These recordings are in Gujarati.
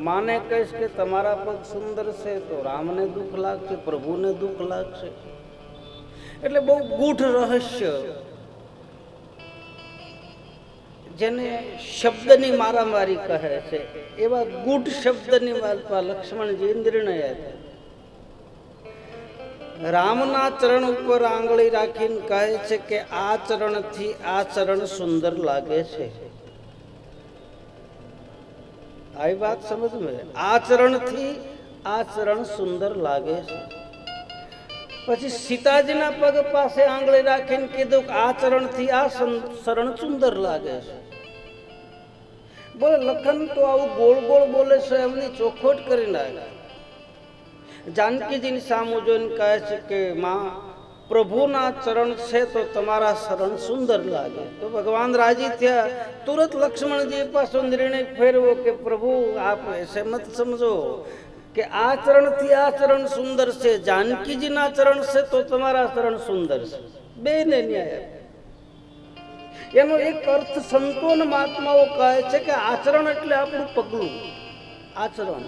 માને કહીશ કે તમારા પગ સુંદર છે, તો રામને દુઃખ લાગશે, પ્રભુને દુઃખ લાગશે. એટલે બહુ ગૂઢ રહસ્ય. જેને શબ્દની મારામારી કહે છે, એવા ગૂઢ શબ્દની માલપા લક્ષ્મણજી નિર્ણય આપ્યો. રામના ચરણ ઉપર આંગળી રાખીને કહે છે કે આ ચરણથી આ ચરણ સુંદર લાગે છે. આવી વાત સમજ મેં આ ચરણથી આ ચરણ સુંદર લાગે છે. પછી સીતાજીના પગ પાસે આંગળી રાખીને કીધું કે આ ચરણથી આ શરણ સુંદર લાગે છે. બોલે, લખન તો આવું ગોળ ગોળ બોલે છે, એમની ચોખોટ કરી નાખે. જાનકીજીની સામુ જોઈને કહે છે કે, માં પ્રભુના ચરણ છે તો તમારા શરણ સુંદર લાગે. તો ભગવાન રાજી થયા. તુરત લક્ષ્મણજી પાછો નિર્ણય ફેરવો કે, પ્રભુ, આપ એસે મત સમજો કે આ ચરણથી આ ચરણ સુંદર છે. જાનકીજીના ચરણ છે તો તમારા ચરણ સુંદર છે. બે ને ન્યાય એનો એક અર્થ સંતોન મહાત્માઓ કહે છે કે આચરણ એટલે આપણું પગલું. આચરણ.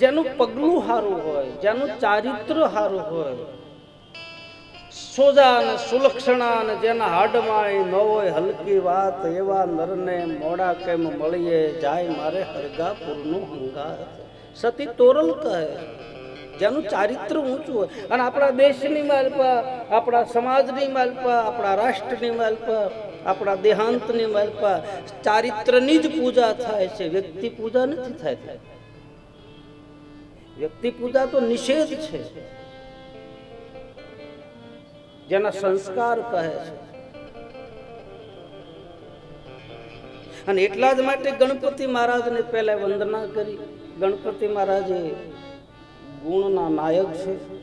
જેનું પગલું સારું હોય, જેનું ચારિત્ર સારું હોય સોજા અને સુલક્ષણા અને જેના હાડમાં ન હોય હલકી વાત, એવા નરને મોડા કેમ મળીએ? જાય મારે હરગાપુરનું હંગાત. સતી તોરલ કહે, જેનું ચારિત્ર ઊંચું હોય. અને આપણા દેશની માલપા, આપણા સમાજની માલપા, આપણા રાષ્ટ્રની માલપા, આપણા દેહાંતની માલપા, ચારિત્રની જ પૂજા થાય છે. વ્યક્તિ પૂજા નથી થાય. વ્યક્તિ પૂજા તો નિષેધ છે. જેના સંસ્કાર કહે છે. અને એટલા જ માટે ગણપતિ મહારાજને પહેલા વંદના કરી. ગણપતિ મહારાજ એ ગુણના નાયક છે.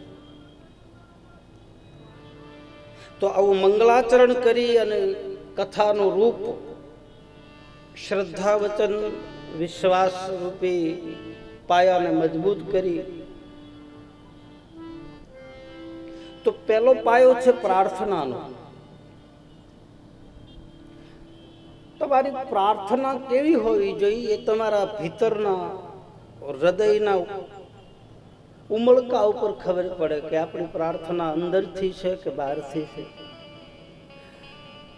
તો આવું મંગલાચરણ કરી અને કથાનું રૂપ શ્રદ્ધા વચન વિશ્વાસ રૂપી પાયાને મજબૂત કરી તો પહેલો પાયો છે પ્રાર્થનાનો. તમારી પ્રાર્થના કેવી હોવી જોઈએ એ તમારા ભીતરના હૃદયના ઉમળકા ઉપર ખબર પડે કે આપણી પ્રાર્થના અંદરથી છે કે બહારથી છે.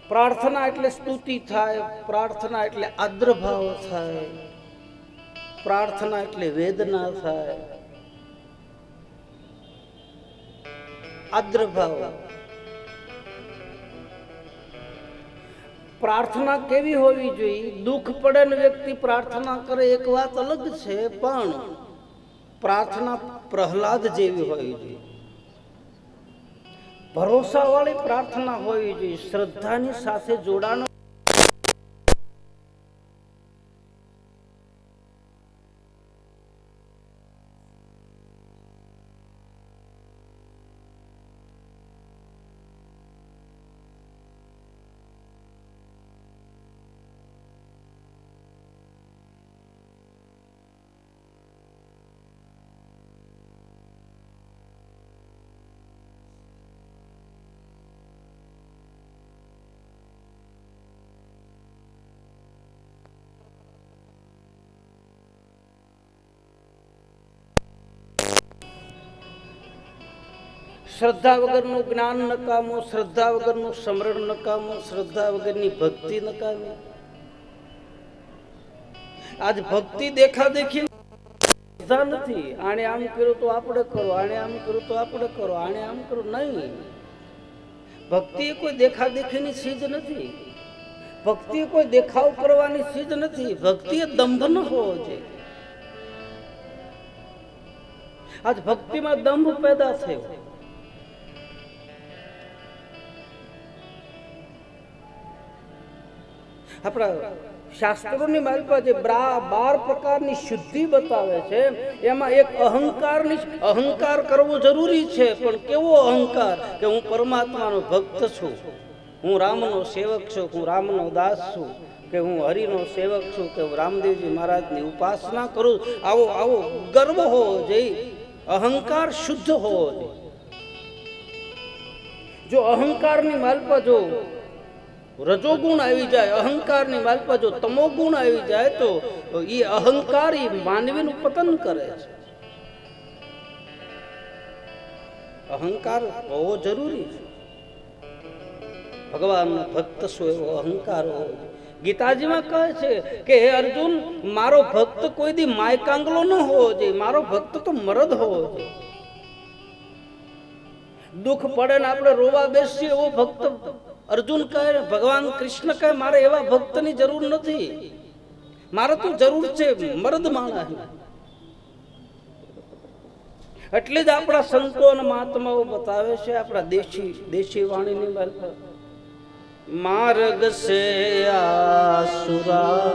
પ્રાર્થના એટલે સ્તુતિ થાય, પ્રાર્થના એટલે આદ્રભાવ થાય, પ્રાર્થના એટલે વેદના થાય. પ્રાર્થના કેવી હોવી જોઈએ? દુઃખ પડે ને વ્યક્તિ પ્રાર્થના કરે, એક વાત અલગ છે, પણ પ્રાર્થના પ્રહલાદ જેવી હોવી જોઈએ. ભરોસા વાળી પ્રાર્થના હોવી જોઈએ. શ્રદ્ધાની સાથે જોડાણ શ્રદ્ધા વગરનું જ્ઞાન નકામું શ્રદ્ધા વગરનું સ્મરણ નકામું શ્રદ્ધા વગરની ભક્તિ નકામી આજ ભક્તિ દેખા દેખી શ્રદ્ધા નથી. આણે આમ કર્યું તો આપણે કરો આણે આમ કર્યું તો આપણે કરો આણે આમ કરો નહીં. ભક્તિ એ કોઈ દેખા દેખીની ચીજ નથી. ભક્તિ કોઈ દેખાવ કરવાની ચીજ નથી. ભક્તિ એ દંભ ન હોવો જોઈએ. આજ ભક્તિમાં દંભ પેદા થયો. આપણા શાસ્ત્રોની માલપા જે બાર પ્રકારની શુદ્ધિ બતાવે છે, એમાં એક અહંકારની અહંકાર કરવો જરૂરી છે, પણ કેવો અહંકાર? કે હું પરમાત્માનો ભક્ત છું, હું રામનો સેવક છું, હું રામનો દાસ છું, કે હું હરિનો સેવક છું, કે હું રામદેવજી મહારાજની ઉપાસના કરું, આવો આવો ગર્વ હોવો જોઈએ, અહંકાર શુદ્ધ હોવો જોઈએ. જો અહંકારની માલપા જો રજોગુણ આવી જાય, અહંકારની માલપા જો તમોગુણ આવી જાય તો એ અહંકાર એ માનવીનું પતન કરે છે. અહંકાર હોવો જરૂરી છે. ભગવાનનો ભક્ત શું એવો અહંકાર હોવો. ગીતાજીમાં કહે છે કે, હે અર્જુન, મારો ભક્ત કોઈ દી માયકાંગલો ન હોવો જોઈએ, મારો ભક્ત તો મરદ હોવો જોઈએ. દુઃખ પડે ને આપણે રોવા બેસીએ એવો ભક્ત અર્જુન કહે, ભગવાન કૃષ્ણ કહે, મારે એવા ભક્તની જરૂર નથી. મારે તો જરૂર છે મરદ માળા એટલે જ આપણા સંતો અને મહાત્માઓ બતાવે છે, આપણા દેશી દેશી વાણીની વાત. માર્ગ સે આસુરા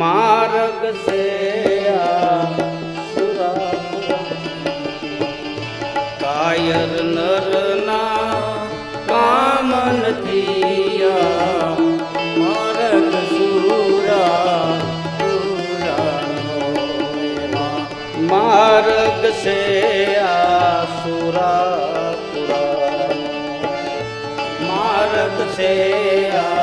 માર્ગ સે આસુરા કાયર નરના કામ નથી માર્ગ સુરા માર્ગ સે આસુરા માર્ગ સે કાયર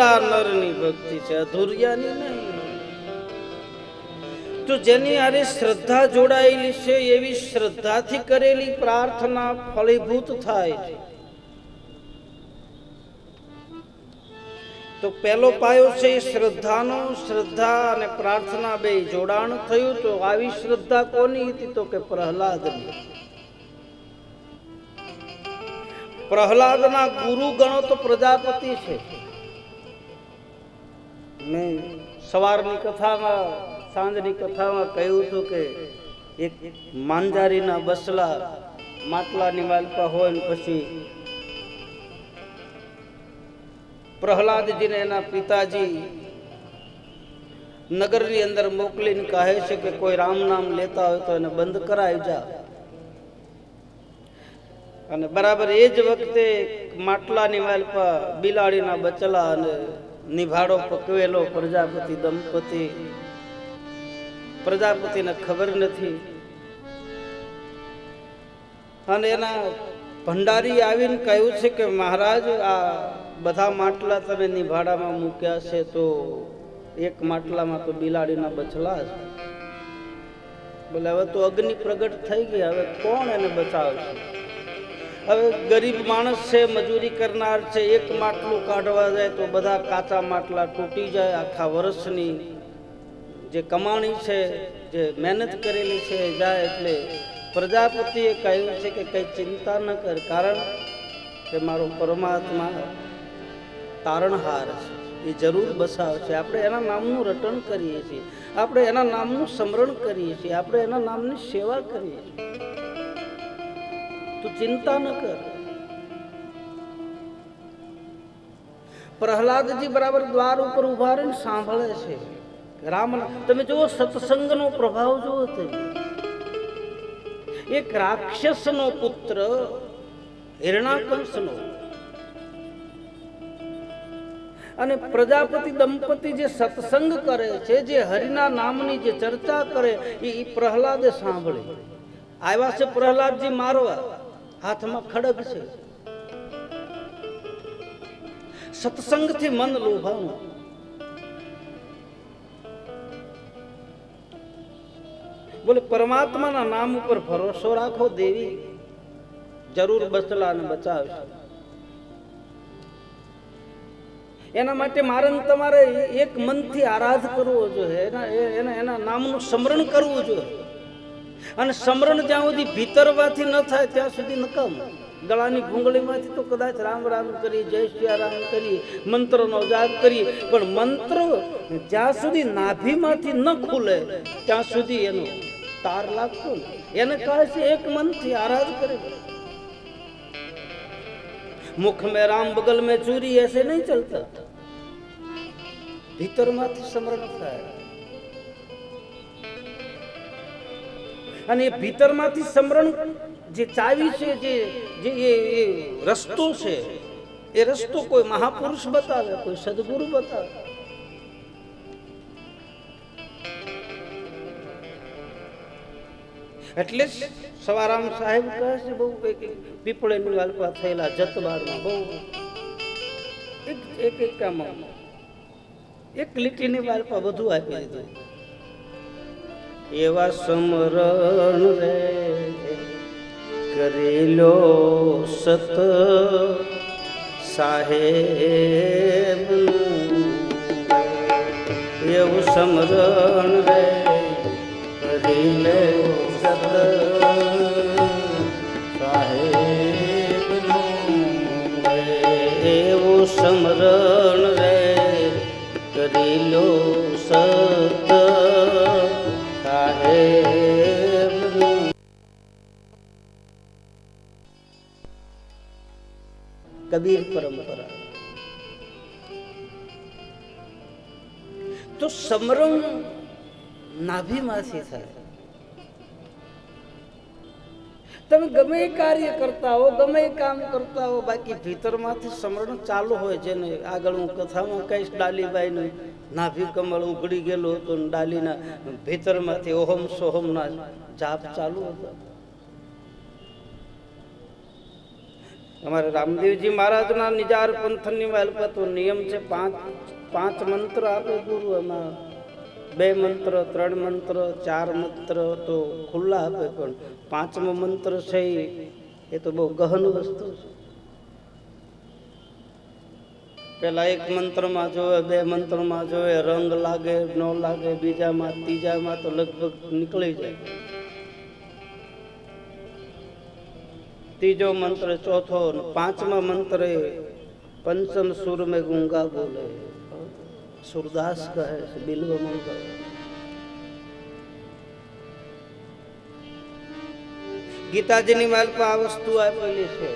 પૂરા નરની ભક્તિ છે, અધુરિયાની નહીં. તો જેની આરે શ્રદ્ધા જોડાયેલી છે, એવી શ્રદ્ધાથી કરેલી પ્રાર્થના ફળીભૂત થાય છે. તો પહેલો પાયો છે શ્રદ્ધાનો, શ્રદ્ધા અને પ્રાર્થના બે જોડાણ થયું, તો આવી શ્રદ્ધા કોની હતી? તો કે પ્રહલાદની. પ્રહલાદના ગુરુ ગણો તો પ્રજાપતિ છે. મેં સવારની કથામાં, સાંજની કથામાં કહ્યું હતું કે એક માંજારીના બસલા માટલાની માલપા હોય ને પછી પ્રહલાદજીને એના પિતાજી નગરની અંદર મોકલીને કહે છે કે કોઈ રામ નામ લેતા હોય તો એને બંધ કરાવી જા. અને બરાબર એ જ વખતે માટલાની માલપા બિલાડીના બચલા અને નિભાડો પકવેલો પ્રજાપતિ, દંપતિ. પ્રજાપતિને ખબર નથી. અને એના ભંડારી આવીને કહ્યું છે કે મહારાજ, આ બધા માટલા તમે નિભાડામાં મૂક્યા છે તો એક માટલામાં તો બિલાડીના બચલા છે. બોલે, હવે તો અગ્નિ પ્રગટ થઈ ગઈ, હવે કોણ એને બચાવશે? હવે ગરીબ માણસ છે, મજૂરી કરનાર છે, એક માટલું કાઢવા જાય તો બધા કાચા માટલા તૂટી જાય. આખા વર્ષની જે કમાણી છે, જે મહેનત કરેલી છે જાય એટલે પ્રજાપતિએ કહ્યું છે કે કંઈ ચિંતા ન કર, કારણ કે મારો પરમાત્મા તારણહાર છે. એ જરૂર બસાવશે આપણે એના નામનું રટણ કરીએ છીએ. આપણે એના નામનું સ્મરણ કરીએ છીએ. આપણે એના નામની સેવા કરીએ છીએ. તું ચિંતા ન કર પ્રહલાદજી બરાબર દ્વાર ઉપર ઊભા રહીને સાંભળે છે રામ તમે જુઓ સત્સંગનો પ્રભાવ જુઓ તમે। એક રાક્ષસનો પુત્ર, હિરણાકંસનો. અને પ્રજાપતિ દંપતિ જે સત્સંગ કરે છે, જે હરિના નામની જે ચર્ચા કરે, એ પ્રહલાદે સાંભળી. આવ્યા છે પ્રહલાદજી મારવા. હાથમાં ખડગ છે. સત્સંગથી મન લોભાણું બોલે, પરમાત્માના નામ ઉપર ભરોસો રાખો દેવી. જરૂર બચલાને બચાવશે. એના માટે મારે તમારે એક મનથી આરાધ કરવો જોઈએ. એના એના નામનું સ્મરણ કરવું જોઈએ. અને સમરણ જ્યાં સુધી ભીતરવાથી ન થાય, ત્યાં સુધી નકામ ગળાની ભૂંગળીમાંથી તો કદાચ રામ રામ કરી, જય શ્રી રામ કરી, મંત્રનો જાપ કરી, પણ મંત્ર જ્યાં સુધી નાભીમાંથી ન ખુલે, ત્યાં સુધી એનો તાર લાગતો એને કહે છે, એક મનથી આરાધ કરે. મુખ મે રામ, બગલ મેં ચૂરી, એસે નહીં ચલતા. ભીતરમાંથી સમરણ થાય. અને ભીતરમાંથી સ્મરણ જે ચાવી છે, જે જે એ રસ્તો છે, એ રસ્તો કોઈ મહાપુરુષ બતાવે, કોઈ સદગુરુ બતાવે. એટલે સવારામ સાહેબ કહે છે, બહુ પીપળેની વાલપા થયેલા જતબારમાં બહુ એક એક એક એક લીટીની વાલપા બધું આપી દીધું. એવા સમરણ રે કરેલો સત સાહેબ એવું સમરણ રે કરી લે સત સાહેબનું. એવું સમરણ રે કરી લો સત સાહેબનું કબીર પરંપરા તો સમરણ નાભીમાંથી થાય તમે ગમે કાર્ય કરતા હો, ગમે કામ કરતા હો, બાકી ભીતરમાંથી સમરણ ચાલુ હોય જેને આગળ હું કથામાં કહીશ, ડાલીબાઈનું નાભી કમળ ઉઘડી ગયેલું હતું ડાલીના ભીતરમાંથી ઓહમ સોહમના જાપ ચાલુ હતો. અમારે રામદેવજી મહારાજના નિજાર પંથની માલપતો નિયમ છે, પાંચ પાંચ મંત્ર આપે ગુરુ, એમાં બે મંત્ર, ત્રણ મંત્ર, ચાર મંત્ર તો ખુલ્લા આપે પણ પાંચમો મંત્ર છે એ તો બહુ ગહન વસ્તુ છે. પેલા એક મંત્રમાં જોવે, બે મંત્રમાં જોવે, રંગ લાગે, ન લાગે, બીજામાં, ત્રીજામાં તો લગભગ નીકળી જાય. ત્રીજો મંત્ર, ચોથો પાંચમા મંત્ર પંચમ સુર મેં ગુંગા બોલે. સુરદાસ કહે છે, બિલવ મંત્ર ગીતાજીની માલપા આ વસ્તુ આપેલી છે.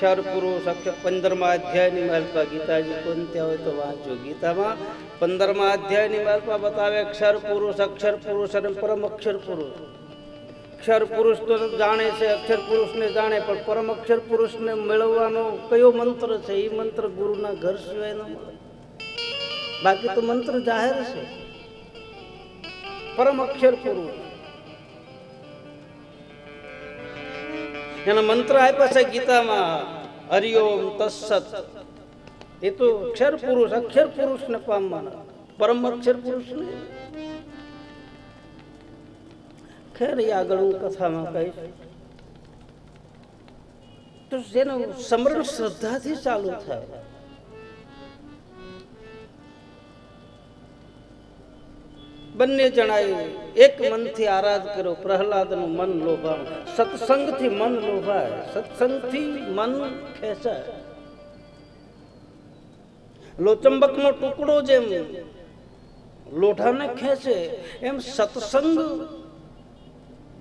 ચાર પુરુષ અક્ષર પંદરમા અધ્યાયની માલપા ગીતાજી કોણ ત્યાં હોય તો વાંચો. ગીતામાં પંદરમા અધ્યાયની માલપા બતાવે અક્ષર પુરુષ અક્ષર પુરુષ અને પરમ અક્ષર પુરુષ અક્ષર પુરુષ તો જાણે છે અક્ષર પુરુષને જાણે, પણ પરમ અક્ષર પુરુષને મેળવવાનો કયો મંત્ર છે? એ મંત્ર ગુરુના ઘર સિવાય બાકી તો મંત્ર જાહેર છે. પરમ અક્ષર પુરુષ એના મંત્ર આપ્યા છે ગીતામાં, હરિઓમ તત્સત. એ તો અક્ષર પુરુષ અક્ષર પુરુષને પામવાના પરમ અક્ષર પુરુષને? ખેર એ આગળ હું કથામાં કહીશ. તો જેનું સમરણ શ્રદ્ધાથી ચાલુ થાય. બંને જણાએ એક મનથી આરાધ કરો પ્રહલાદનું મન લોભાણ. સત્સંગથી મન લોભાય, સત્સંગથી મન ખેંચાય. લોચંબકનો ટુકડો જેમ લોઢાને ખેંચે, એમ સત્સંગ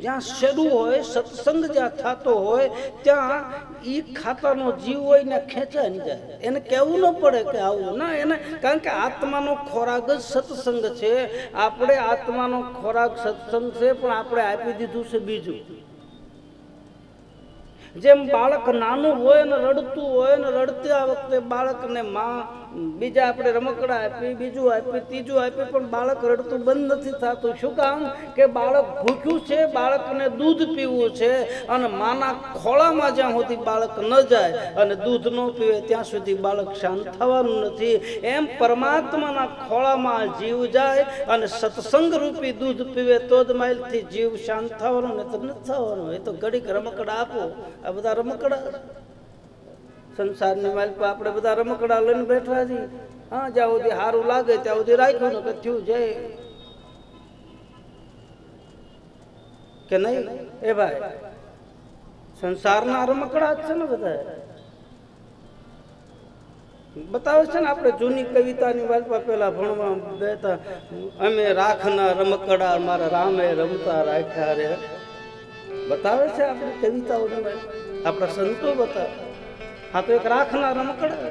જ્યાં શરૂ હોય, સત્સંગ જ્યાં થતો હોય, ત્યાં એ ખાતાનો જીવ હોય ને ખેંચાય ને જાય. એને કહેવું ન પડે કે આવું. ના, એને કારણ કે આત્માનો ખોરાક જ સત્સંગ છે. આપણે આત્માનો ખોરાક સત્સંગ છે, પણ આપણે આપી દીધું છે બીજું. જેમ બાળક નાનું હોય ને રડતું હોય ને રડતા વખતે બાળકને માં બીજા આપણે રમકડા આપી, બીજું આપી, ત્રીજું આપી, પણ બાળક રડતું બંધ નથી થતું. શું કામ? કે બાળક ભૂખ્યું છે, બાળકને દૂધ પીવું છે, અને માના ખોળામાં જ્યાં સુધી બાળક ન જાય અને દૂધ ન પીવે, ત્યાં સુધી બાળક શાંત થવાનું નથી. એમ પરમાત્માના ખોળામાં જીવ જાય અને સત્સંગ રૂપી દૂધ પીવે, તો જ માઇલથી જીવ શાંત થવાનું ને તો નથી થવાનું. એ તો ઘડીક રમકડા આપો. આ બધા રમકડા. સંસારની માલિક આપણે બધા રમકડા લઈને બેઠા છીએ. હા, જ્યાં સુધી સારું લાગે, ત્યાં સુધી રાખ્યું ને થયું જાય કે નહીં? એ ભાઈ, સંસારના રમકડા જ છે ને બધા. બતાવે છે ને આપણે જૂની કવિતાની વાલપા પેલા ભણવા બેતા અમે રાખના રમકડા મારા રામે રમતા રાખ્યા રે. બતાવે છે આપણી કવિતાઓની? આપણા સંતો બતાવે. આ તો એક રાખના રમકડ.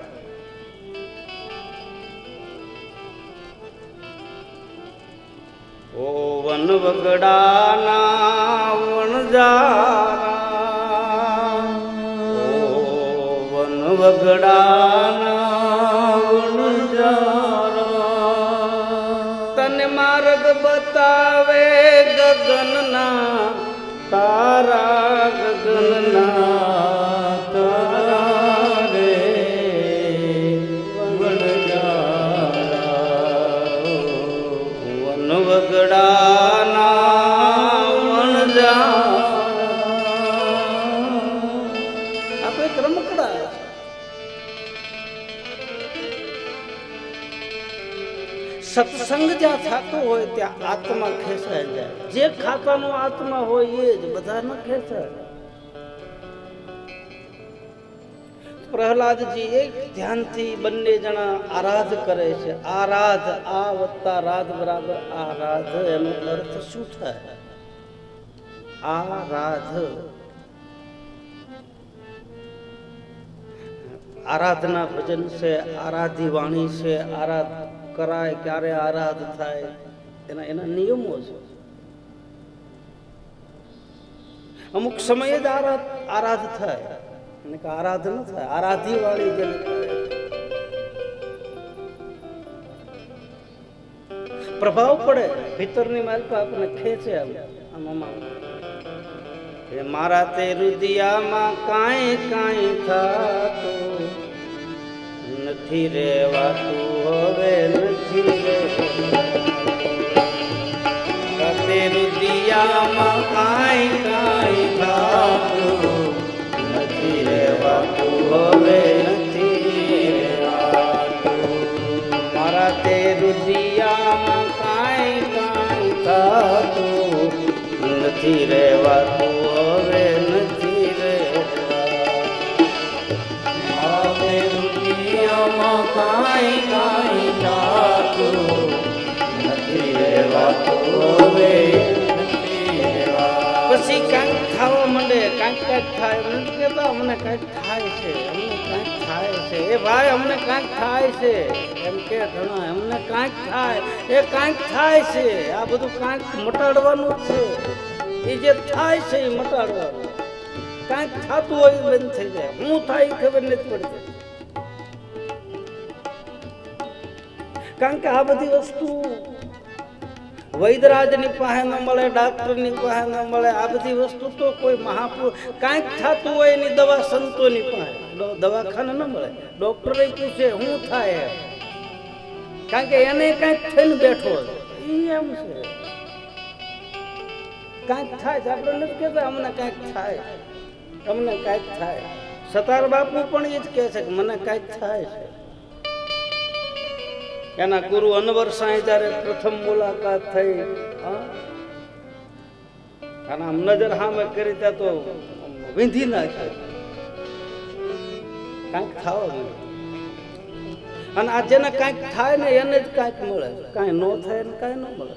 ઓ વન વગડાના વણજારા ઓ વન વગડાના વણજારા તને માર્ગ બતાવે ગગનના, તારા ગગનના. સત્સંગ જ્યાં થતો હોય ત્યાં આત્મા ખેંચાય જાય. જે ખાતાનો આત્મા હોય એ જ બધાને ખેંચાય. પ્રહલાદજી એક ધ્યાનથી બંને જણા આરાધ કરે છે. આરાધ, આ વત્તા રાધ બરાબર આરાધ, એનો અર્થ શું થાય? આરાધ. આરાધના ભજન છે, આરાધી વાણી છે, આરાધ કરાય, ક્યારે આરાધ થાય, એના એના નિયમો છે. અમુક સમયે જ આરાધ આરાધ થાય. અને કે આરાધ ન થાય આરાધી વાળી જેને પ્રભાવ પડે, ભીતરની માલપા આપણને ખેંચે આમ આમ મારા તે રુદિયામાં કાંઈ કાંઈ થાતું નથી રેવાતું હવે રુદિયામાં કાંઈ કાંઈ થાતું નથી રેવાતું હવે મારા તે રુદિયામાં કાંઈ કાંઈ નથી રેવાતું હવે નથી રેવાતું મારા તે રુદિયામાં કાંઈ કાંઈ થાતું નથી રહેવાતું હવે. કાંઈક છે એ જે થાય છે. એ મટાડવાનું કાંઈક થતું હોય બંધ થઈ જાય. હું થાય ખબર નથી પડતી. કારણ કે આ બધી વસ્તુ વૈદરાજની પાસે ન મળે, ડાક્ટરની પાસે ન મળે, આ બધી વસ્તુ તો કોઈ મહાપુરુષ, કાંઈક થતું હોય એની દવા સંતોની પાસે. દવાખાને ન મળે. ડોક્ટરે પૂછે શું થાય કારણ કે એને કાંઈક થઈને બેઠો છે. એમ છે. કાંઈક થાય છે. આપણે નથી કહેતા, અમને કાંઈક થાય અમને કાંઈક થાય સતાર બાપુ પણ એ જ કહે છે કે, મને કાંઈક થાય છે. એના ગુરુ અનવર સાંઈ જ્યારે પ્રથમ મુલાકાત થઈ? અને આમ નજર હામે કરી ત્યાં તો વિંધી નાખે. કાંઈક થાવ અને આ જેને કાંઈક થાય ને એને જ કાંઈક મળે. કાંઈ ન થાય ને કાંઈ ન મળે.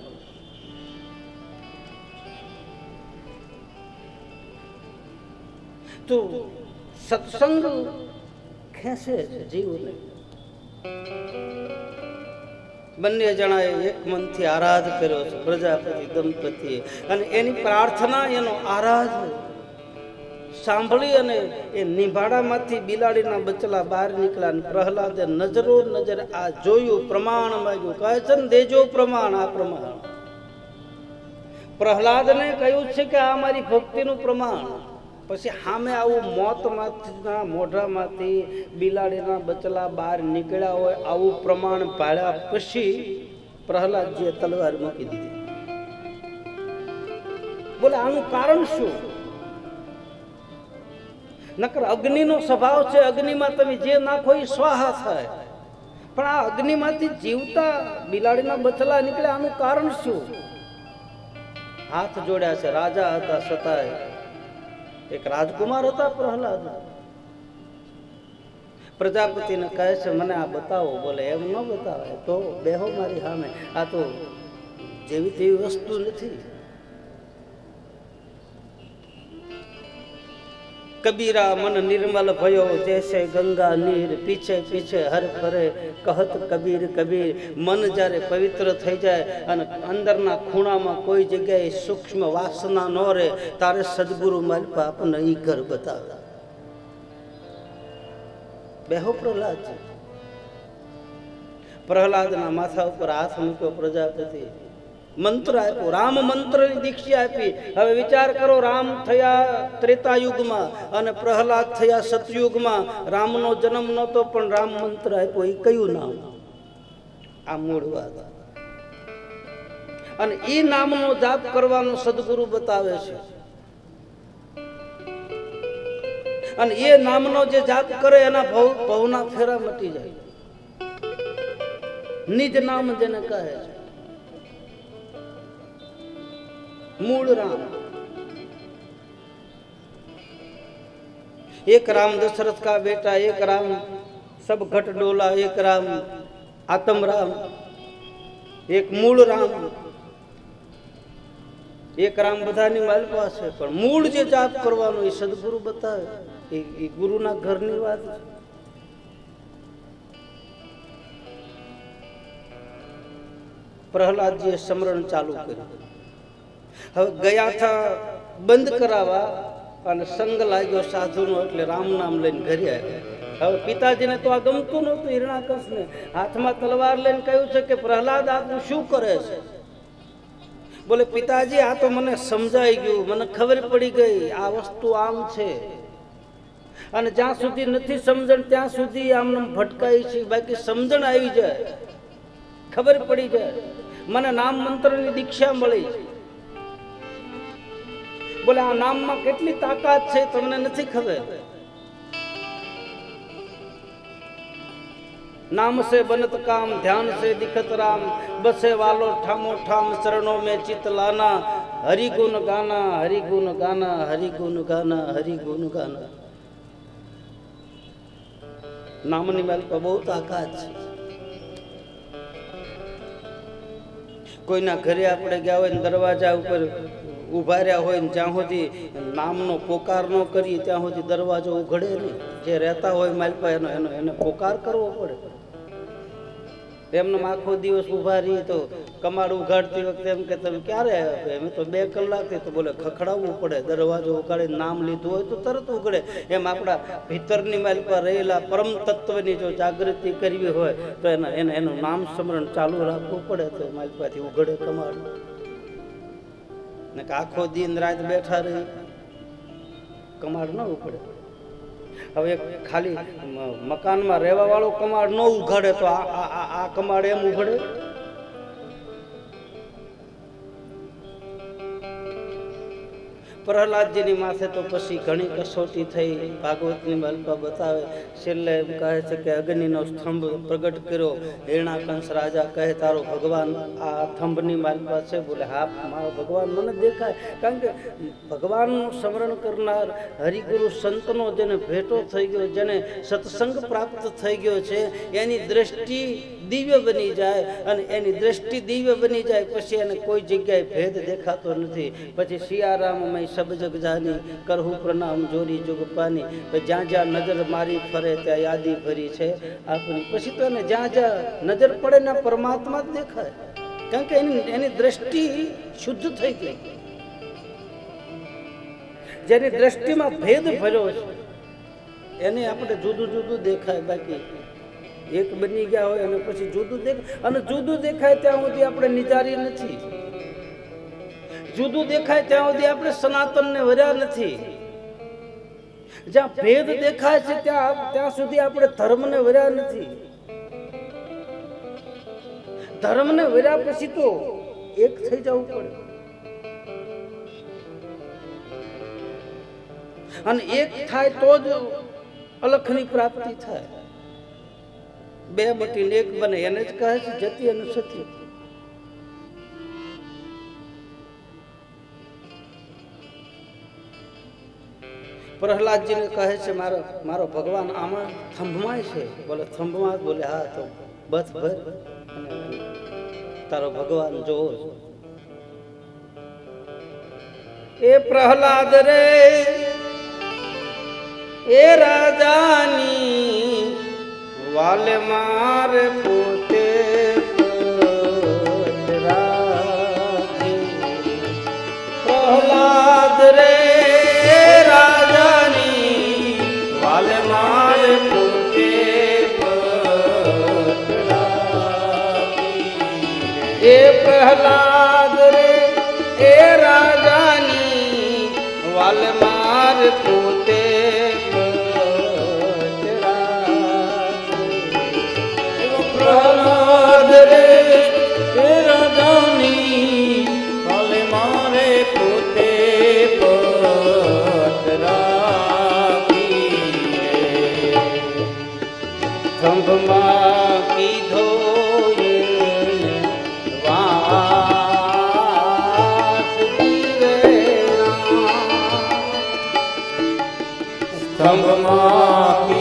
તો સત્સંગ ખેંચે જીવને. બંને જણાએ એક મનથી આરાધ કર્યો છે, પ્રજાપતિ, દંપતીએ. અને એની પ્રાર્થના, એનો આરાધ સાંભળી અને એ નિભાડામાંથી બિલાડીના બચલા બહાર નીકળ્યા અને પ્રહલાદે નજરો નજર આ જોયું, પ્રમાણ માંગ્યું. કહે છે ને, દેજો પ્રમાણ, આ પ્રમાણ. પ્રહલાદને કહ્યું છે કે આ મારી ભક્તિનું પ્રમાણ. પછી સામે આવું મોતમાંથી, મોઢામાંથી બિલાડીના બચલા બહાર નીકળ્યા હોય આવું પ્રમાણ પાડ્યા પછી પ્રહલાદજીએ તલવાર મૂકી દીધી. બોલે, આનું કારણ શું? નકર અગ્નિનો સ્વભાવ છે, અગ્નિમાં તમે જે નાખો એ સ્વાહા થાય. પણ આ અગ્નિમાંથી જીવતા બિલાડીના બચલા નીકળે આનું કારણ શું? હાથ જોડ્યા છે, રાજા હતા છતાંય એક રાજકુમાર હતા પ્રહલાદ. પ્રજાપતિને કહે છે, મને આ બતાવો. બોલે, એમ ન બતાવે તો બેહો મારી સામે. આ તો જેવી તેવી વસ્તુ નથી. કબીરા મન નિર્મલ ભયો જૈસે ગંગા નીર, પીછે પીછે હર ફરે, કહત કબીર કબીર, મન જ્યારે પવિત્ર થઈ જાય અને અંદરના ખૂણામાં કોઈ જગ્યાએ સૂક્ષ્મ વાસના ન રહે, તારે સદગુરુ મારી આપણને ઈ ઘર બતાવે. બેહો પ્રહલાદ છે પ્રહલાદના માથા ઉપર હાથ મૂક્યો પ્રજાપતિ. મંત્ર આપ્યો. રામ મંત્રની દીક્ષા આપી. હવે વિચાર કરો, રામ થયા ત્રેતા યુગમાં અને પ્રહલાદ થયા સતયુગમાં. રામનો જન્મ નહોતો, પણ રામ મંત્ર આપ્યો. એ કયું નામ? આ મૂળ વાત. અને એ નામનો જાપ કરવાનો સદગુરુ બતાવે છે. અને એ નામનો જે જાપ કરે, એના ભવ, ભવના ફેરા મટી જાય. નિજ નામ જેને કહે છે. મૂળ રામ एक राम दशरथ का बेटा एक राम सब घट डोला एक राम आत्म राम એક મૂળ રામ એક રામ બધાની મારી પાસે પણ મૂળ જે જાપ કરવાનો એ સદગુરુ બતાવે એ એ ગુરુના ઘરની વાત છે પ્રહલાદજીએ સમરણ ચાલુ કર્યું હવે ગયા થા બંધ કરાવવા અને સંગ લાગ્યો સાધુનો એટલે રામ નામ લઈને ઘરે આવ્યા. હવે પિતાજીને તો આ ગમતું નહોતું હિરણાકશને. હાથમાં તલવાર લઈને કહ્યું છે કે, પ્રહલાદ આ શું કરે છે? બોલે, પિતાજી, આ તો મને સમજાઈ ગયું. મને ખબર પડી ગઈ. આ વસ્તુ આમ છે. અને જ્યાં સુધી નથી સમજણ, ત્યાં સુધી આમને ભટકાઈ છે. બાકી સમજણ આવી જાય. ખબર પડી જાય. મને નામ મંત્રની દીક્ષા મળી. બોલે, આ નામમાં કેટલી તાકાત છે તમને નથી ખબર? નામ સે બનત કામ, ધ્યાન સે દિખત રામ, બસે વાલો ઠામો ઠામ ચરણો મે ચિત લાના હરિ ગુણ ગાના હરિ ગુણ ગાના હરિ ગુણ ગાના હરિ ગુણ ગાના. નામની મેલ પર બહુ તાકાત છે. કોઈના ઘરે આપણે ગયા હોય ને દરવાજા ઉપર ઊભા રહ્યા હોય ને જ્યાં સુધી નામનો પોકાર ન કરીએ, ત્યાં સુધી દરવાજો ઉઘડે નહીં. જે રહેતા હોય માલપા, એનો એનો એને પોકાર કરવો પડે. એમને આખો દિવસ ઊભા રહી તો કમાડ ઉઘાડતી વખતે એમ કે તમે ક્યારે આવ્યા એમ તો બે કલાકથી તો બોલે, ખખડાવવું પડે, દરવાજો ઉઘાડીને નામ લીધું હોય તો તરત ઉઘડે. એમ આપણા ભીતરની માલપા રહેલા પરમ તત્વની જો જાગૃતિ કરવી હોય, તો એના એને એનું નામ સ્મરણ ચાલુ રાખવું પડે તો માલપાથી ઉઘડે કમાડ. ને આખો દિન રાત બેઠા રહી, કમાડ ન ઉપડે હવે ખાલી મકાનમાં રહેવા વાળો કમાડ ન ઉઘાડે તો આ કમાડ એમ ઉઘડે? પ્રહલાદજીની માથે તો પછી ઘણી કસોટી થઈ. ભાગવતની માલપા બતાવે. છેલ્લે એમ કહે છે કે અગ્નિનો સ્તંભ પ્રગટ કર્યો. હિરણાકંશ રાજા કહે, તારો ભગવાન આ થંભની માલપા છે. બોલે, હા, મારો ભગવાન મને દેખાય. કારણ કે ભગવાનનું સ્મરણ કરનાર હરિગુરુ સંતનો જેને ભેટો થઈ ગયો, જેને સત્સંગ પ્રાપ્ત થઈ ગયો છે, એની દ્રષ્ટિ દિવ્ય બની જાય અને એની દ્રષ્ટિ દિવ્ય બની જાય. પછી એને કોઈ જગ્યાએ ભેદ દેખાતો નથી. પછી સિયારામમય સબ જગ જાની, કરહું પ્રણામ જોરી જુગપાની. જ્યાં જ્યાં નજર મારી ફરે ત્યાં યાદી ભરી છે આપણી પછી તો એને જ્યાં જ્યાં નજર પડે ને પરમાત્મા જ દેખાય. કારણ કે એની એની દ્રષ્ટિ શુદ્ધ થઈ ગઈ. જેની દ્રષ્ટિમાં ભેદ ભર્યો છે, એને આપણે જુદું જુદું દેખાય બાકી. એક બની ગયા હોય અને પછી જુદું દેખાય. અને જુદું દેખાય ત્યાં સુધી આપણે નિજારી નથી. જુદું દેખાય ત્યાં સુધી આપણે સનાતનને વર્યા નથી. જ્યાં ભેદ દેખાય છે ત્યાં ત્યાં સુધી આપણે ધર્મને વર્યા નથી. ધર્મને વર્યા પછી તો એક થઈ જવું પડે. અને એક થાય તો જ અલખની પ્રાપ્તિ થાય. બે મટીને એક બને, એને જ કહે છે જતી અને સત્ય પ્રહલાદજીને કહે છે, મારો મારો ભગવાન આમાં થંભમાં છે. બોલે થંભમાં બોલે, હા, તો બસ ભર. તારો ભગવાન જોવો. એ પ્રહલાદ રે, એ રાજાની વાલે મારે સ્તંભમાં